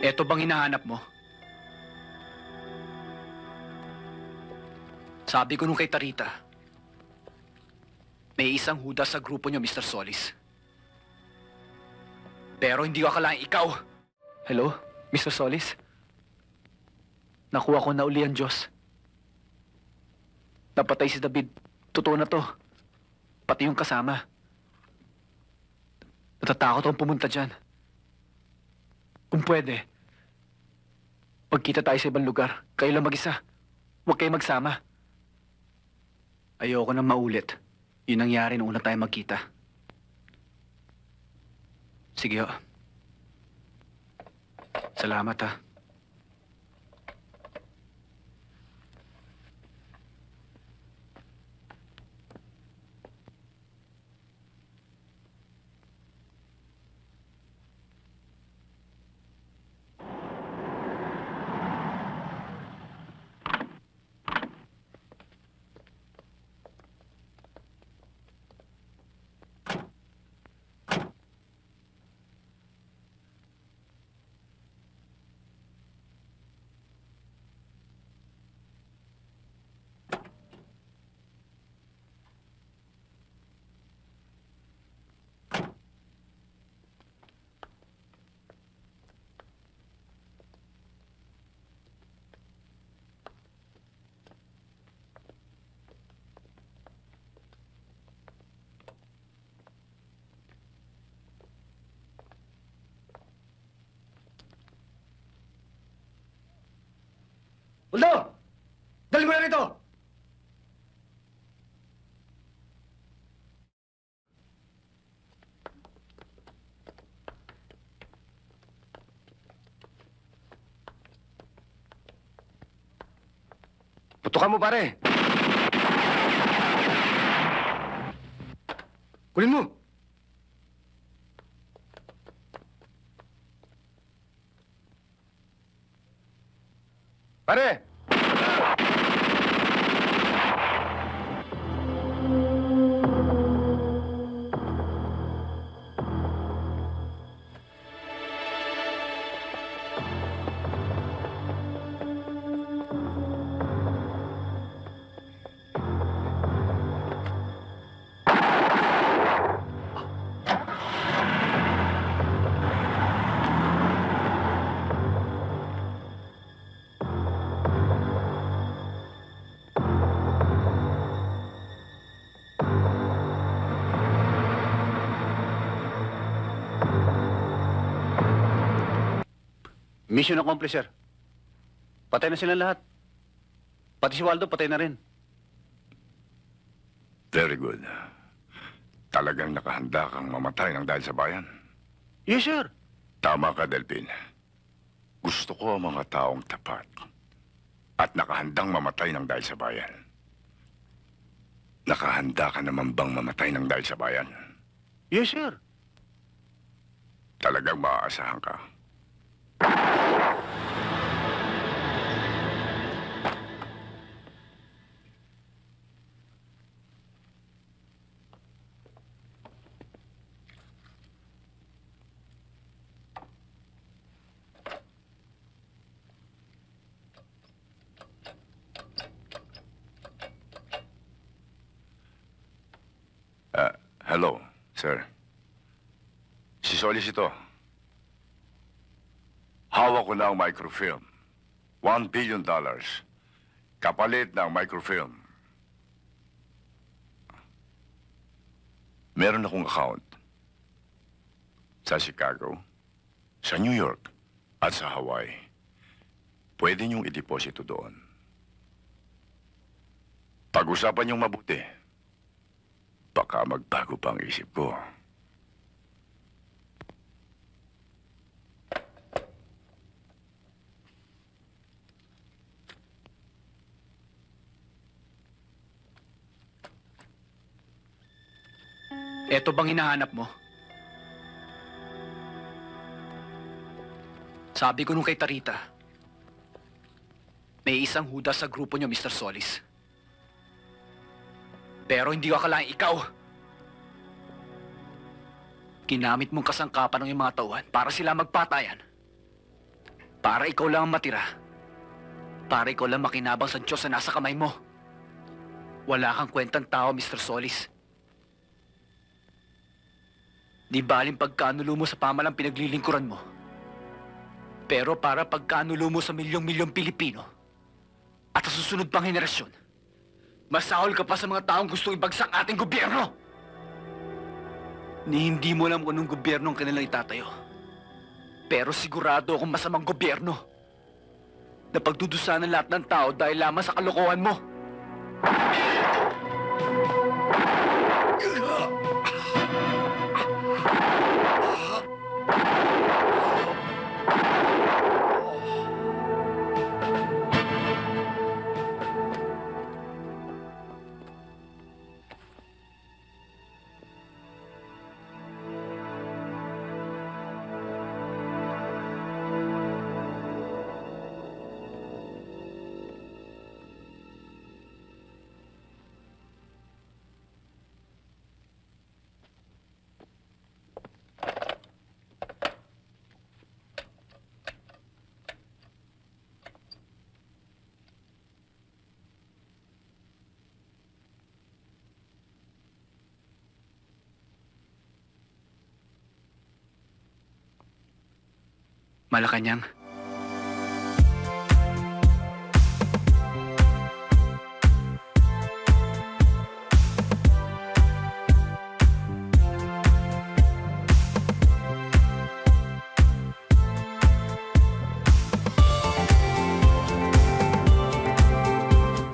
Eto bang hinahanap mo? Sabi ko nung kay Tarita, may isang huda sa grupo niyo, Mr. Solis. Pero hindi ko akalaing ikaw. Hello, Mr. Solis? Nakuha ko na uli ang Diyos. Napatay si David. Totoo na to. Pati yung kasama. Natatakot akong pumunta dyan. Kung pwede, magkita tayo sa ibang lugar. Kayo lang mag-isa. Huwag kayo magsama. Ayoko nang maulit. Yun nangyari nung una tayo magkita. Sige ho. Salamat ha. Putukan mo, pare! Kunin mo! Pare! Mission accomplished, sir. Patay na silang lahat. Pati si Waldo, patay na rin. Very good. Talagang nakahanda kang mamatay ng dahil sa bayan. Yes, sir. Tama ka, Delpin. Gusto ko ang mga taong tapat at nakahandang mamatay ng dahil sa bayan. Nakahanda ka naman bang mamatay ng dahil sa bayan? Yes, sir. Talagang maaasahan ka. Ah, hello, sir. Si Solis ito. Hawak ko na ang microfilm. One billion dollars. Kapalit ng microfilm. Meron akong account. Sa Chicago, sa New York, at sa Hawaii. Pwede niyong i-deposito doon. Pag-usapan niyong mabuti. Baka magbago pa ang isip ko. Eto bang hinahanap mo? Sabi ko nung kay Tarita, may isang huda sa grupo niyo, Mr. Solis. Pero hindi ko akalaing ikaw. Ginamit mong kasangkapan ng mga tauhan para sila magpatayan. Para ikaw lang ang matira. Para ikaw lang makinabang sa Diyos na nasa kamay mo. Wala kang kwentang tao, Mr. Solis. Di baling pagkanulo mo sa pamalang pinaglilingkuran mo. Pero para pagkanulo mo sa milyong-milyong Pilipino at sa susunod pang henerasyon, masahol ka pa sa mga taong gustong ibagsak ating gobyerno! Ni hindi mo alam kung anong gobyerno ang kanilang itatayo. Pero sigurado akong masamang gobyerno na pagdudusa ng lahat ng tao dahil lamang sa kalokohan mo. Malacanang,